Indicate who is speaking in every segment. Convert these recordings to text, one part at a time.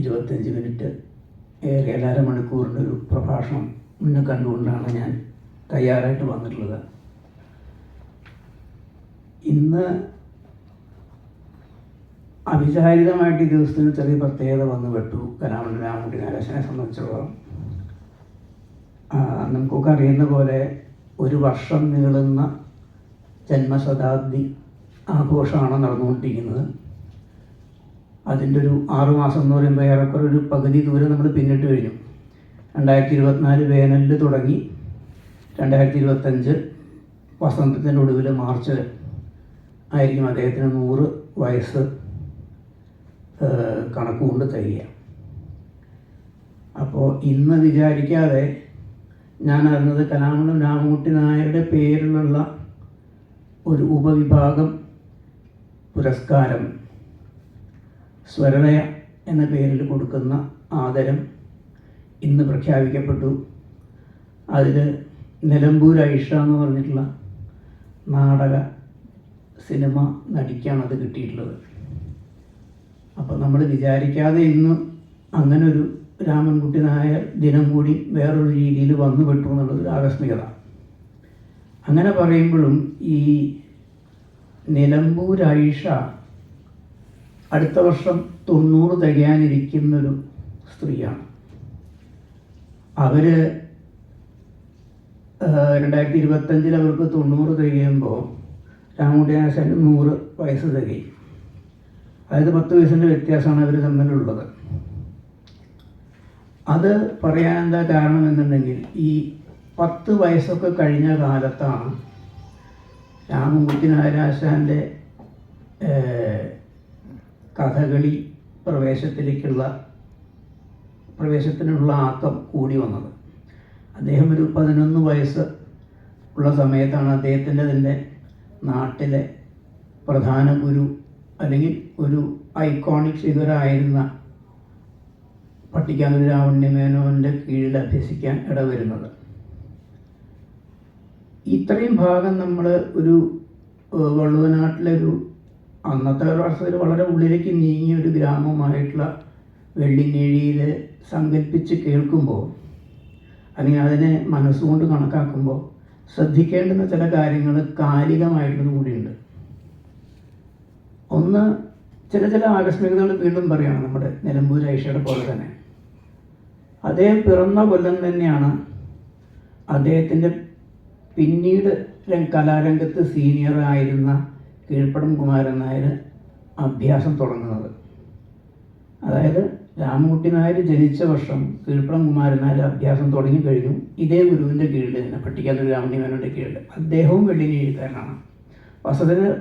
Speaker 1: ഇരുപത്തഞ്ച് മിനിറ്റ് ഏറെ അര മണിക്കൂറിന്റെ ഒരു പ്രഭാഷണം മുന്നേ കണ്ടുകൊണ്ടാണ് ഞാൻ തയ്യാറായിട്ട് വന്നിട്ടുള്ളത്. ഇന്ന് അവിചാരിതമായിട്ട് ഈ ദിവസത്തിന് ചെറിയ പ്രത്യേകത വന്ന് പെട്ടു. കലാമണ്ഡലം രാമകുട്ടി നാരാശനെ സംബന്ധിച്ചിടത്തോളം. നമുക്കൊക്കെ അറിയുന്ന പോലെ ഒരു വർഷം നീളുന്ന ജന്മശതാബ്ദി ആഘോഷമാണ് നടന്നുകൊണ്ടിരിക്കുന്നത്. അതിന്റെ ഒരു ആറുമാസം എന്ന് പറയുമ്പോൾ ഏറെക്കുറെ ഒരു പകുതി ദൂരം നമ്മൾ പിന്നിട്ട് കഴിഞ്ഞു. രണ്ടായിരത്തി ഇരുപത്തിനാല് വേനലിൽ തുടങ്ങി രണ്ടായിരത്തി ഇരുപത്തഞ്ച് വസന്തത്തിന്റെ ഒടുവിൽ മാർച്ച് ആയിരിക്കും അദ്ദേഹത്തിന് നൂറ് വയസ്സ് കണക്കുകൊണ്ട് കണക്ക് കൊണ്ട് തരിക. അപ്പോൾ ഇന്ന് വിചാരിക്കാതെ ഞാൻ അറിഞ്ഞത് കലാമണ്ഡലം രാമകുട്ടി നായരുടെ പേരിലുള്ള ഒരു ഉപവിഭാഗം പുരസ്കാരം സ്വരലയ എന്ന പേരിൽ കൊടുക്കുന്ന ആദരം ഇന്ന് പ്രഖ്യാപിക്കപ്പെട്ടു. അതിൽ നിലമ്പൂർ ഐഷ എന്ന് പറഞ്ഞിട്ടുള്ള നാടക സിനിമ നടിക്കാണ് അത് കിട്ടിയിട്ടുള്ളത്. അപ്പോൾ നമ്മൾ വിചാരിക്കാതെ ഇന്ന് അങ്ങനെ ഒരു രാമൻകുട്ടി നായർ ദിനം കൂടി വേറൊരു രീതിയിൽ വന്നു പെട്ടു എന്നുള്ളത് ഒരു ആകസ്മികത. അങ്ങനെ പറയുമ്പോഴും ഈ നിലമ്പൂർ ഐഷ അടുത്ത വർഷം തൊണ്ണൂറ് തികയാനിരിക്കുന്നൊരു സ്ത്രീയാണ്. അവർ രണ്ടായിരത്തി ഇരുപത്തഞ്ചിൽ അവർക്ക് തൊണ്ണൂറ് തികയുമ്പോൾ രാമകുട്ടിയാശാന് നൂറ് വയസ്സ് തികയും. അതായത് പത്ത് വയസ്സിന്റെ വ്യത്യാസമാണ് അവർ തമ്മിലുള്ളത്. അത് പറയാൻ എന്താ കാരണം എന്നുണ്ടെങ്കിൽ ഈ പത്ത് വയസ്സൊക്കെ കഴിഞ്ഞ കാലത്താണ് രാമൻകുട്ടി നായരാശാന്റെ കഥകളി പ്രവേശത്തിലേക്കുള്ള പ്രവേശത്തിനുള്ള ആക്കം കൂടി വന്നത്. അദ്ദേഹം ഒരു പതിനൊന്ന് വയസ്സ് ഉള്ള സമയത്താണ് അദ്ദേഹത്തിന്റെ തന്നെ നാട്ടിലെ പ്രധാന ഗുരു അല്ലെങ്കിൽ ഒരു ഐക്കോണിക് ഫിഗറായിരുന്ന പട്ടിക്കാനൂർ രാവണ്യമേനോന്റെ കീഴിൽ അഭ്യസിക്കാൻ ഇടവരുന്നത്. ഇത്രയും ഭാഗം നമ്മൾ ഒരു വള്ളുവനാട്ടിലെ ഒരു അന്നത്തെ കാലഘട്ടത്തിൽ വളരെ ഉള്ളിലേക്ക് നീങ്ങിയ ഒരു ഗ്രാമമായിട്ടുള്ള വെള്ളിനേഴിയിൽ സങ്കല്പിച്ച് കേൾക്കുമ്പോൾ അല്ലെങ്കിൽ അതിനെ മനസ്സുകൊണ്ട് കണക്കാക്കുമ്പോൾ ശ്രദ്ധിക്കേണ്ടുന്ന ചില കാര്യങ്ങൾ കാലികമായിട്ടുള്ളത് കൂടിയുണ്ട്. ഒന്ന് ചില ചില ആകസ്മികതകൾ വീണ്ടും പറയുകയാണ് നമ്മുടെ നിലമ്പൂർ ഐഷയുടെ പോലെ തന്നെ. അദ്ദേഹം പിറന്ന കൊല്ലം തന്നെയാണ് അദ്ദേഹത്തിന്റെ പിന്നീട് കലാരംഗത്ത് സീനിയർ ആയിരുന്ന കീഴ്പ്പടം കുമാരൻ നായർ അഭ്യാസം തുടങ്ങുന്നത്. അതായത് രാമകുട്ടി നായർ ജനിച്ച വർഷം കീഴ്പ്പടം കുമാരൻ നായർ അഭ്യാസം തുടങ്ങി കഴിഞ്ഞു. ഇതേ ഗുരുവിന്റെ കീഴിൽ തന്നെ പട്ടിക്കാത്തൊരു രാമണി മേനോന്റെ കീഴിൽ അദ്ദേഹവും വെള്ളിനീഴിക്കാരനാണ് വസതിന്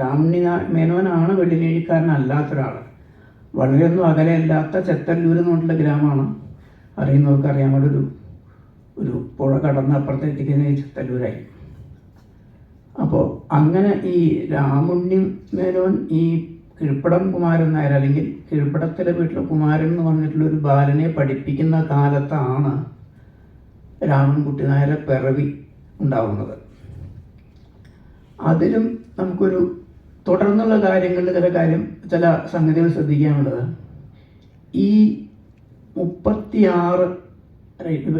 Speaker 1: രാമണി നാ- മേനോനാണ് വെള്ളിനീഴിക്കാരനല്ലാത്തൊരാൾ വളരെയൊന്നും അകലെയല്ലാത്ത ചെത്തല്ലൂർ എന്ന് പറഞ്ഞിട്ടുള്ള ഗ്രാമമാണ്. അറിയുന്നവർക്ക് അറിയാൻ അവിടെ ഒരു പുഴ കടന്ന് അപ്പുറത്തെത്തിക്കുന്ന ഈ ചെത്തല്ലൂരായി. അപ്പോൾ അങ്ങനെ ഈ രാമുണ്ണി മേനോൻ ഈ കിഴ്പ്പടം കുമാരൻ നായർ അല്ലെങ്കിൽ കിഴ്പ്പടത്തിലെ വീട്ടിലെ കുമാരൻ എന്ന് പറഞ്ഞിട്ടുള്ള ഒരു ബാലനെ പഠിപ്പിക്കുന്ന കാലത്താണ് രാമൻകുട്ടി നായരെ പിറവി ഉണ്ടാവുന്നത്. അതിലും നമുക്കൊരു തുടർന്നുള്ള കാര്യങ്ങളിൽ ചില കാര്യം ചില സംഗതികൾ ശ്രദ്ധിക്കാനുള്ളത്. ഈ മുപ്പത്തിയാറ്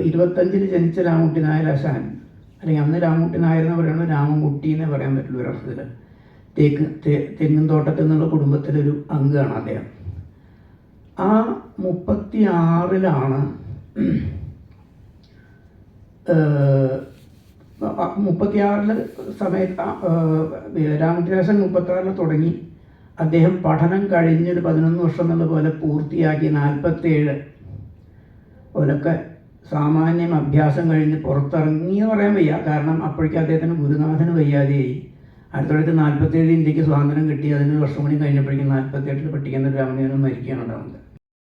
Speaker 1: ഇരുപത്തഞ്ചിൽ ജനിച്ച രാമകുട്ടി നായരാശാൻ അല്ലെങ്കിൽ അന്ന് രാമൻകുട്ടി നായർ എന്ന് പറയുന്നത് രാമൻകുട്ടി എന്നേ പറയാൻ പറ്റുള്ളൂ ഒരു അർത്ഥത്തിൽ. തേക്ക് തേ- തെങ്ങിൻ തോട്ടത്തിൽ നിന്നുള്ള കുടുംബത്തിലൊരു അംഗമാണ് അദ്ദേഹം. ആ മുപ്പത്തി ആറിലാണ് മുപ്പത്തിയാറിൽ സമയത്ത് രാമകൃഷ്ണൻ മുപ്പത്തിയാറിൽ തുടങ്ങി. അദ്ദേഹം പഠനം കഴിഞ്ഞൊരു പതിനൊന്ന് വർഷം എന്നുള്ള പോലെ പൂർത്തിയാക്കി നാൽപ്പത്തേഴ് പോലൊക്കെ സാമാന്യം അഭ്യാസം കഴിഞ്ഞ് പുറത്തിറങ്ങി എന്ന് പറയാൻ വയ്യ. കാരണം അപ്പോഴേക്കും അദ്ദേഹത്തിന് ഗുരുനാഥന് വയ്യാതെയായി. ആയിരത്തി തൊള്ളായിരത്തി നാൽപ്പത്തേഴ് ഇന്ത്യയ്ക്ക് സ്വാതന്ത്ര്യം കിട്ടി. അതിന് വർഷം കൂടി കഴിഞ്ഞപ്പോഴേക്കും നാൽപ്പത്തെട്ടിൽ പട്ടിക്കുന്ന രാമദേവനും മരിക്കുകയാണ് ഉണ്ടാവുന്നത്.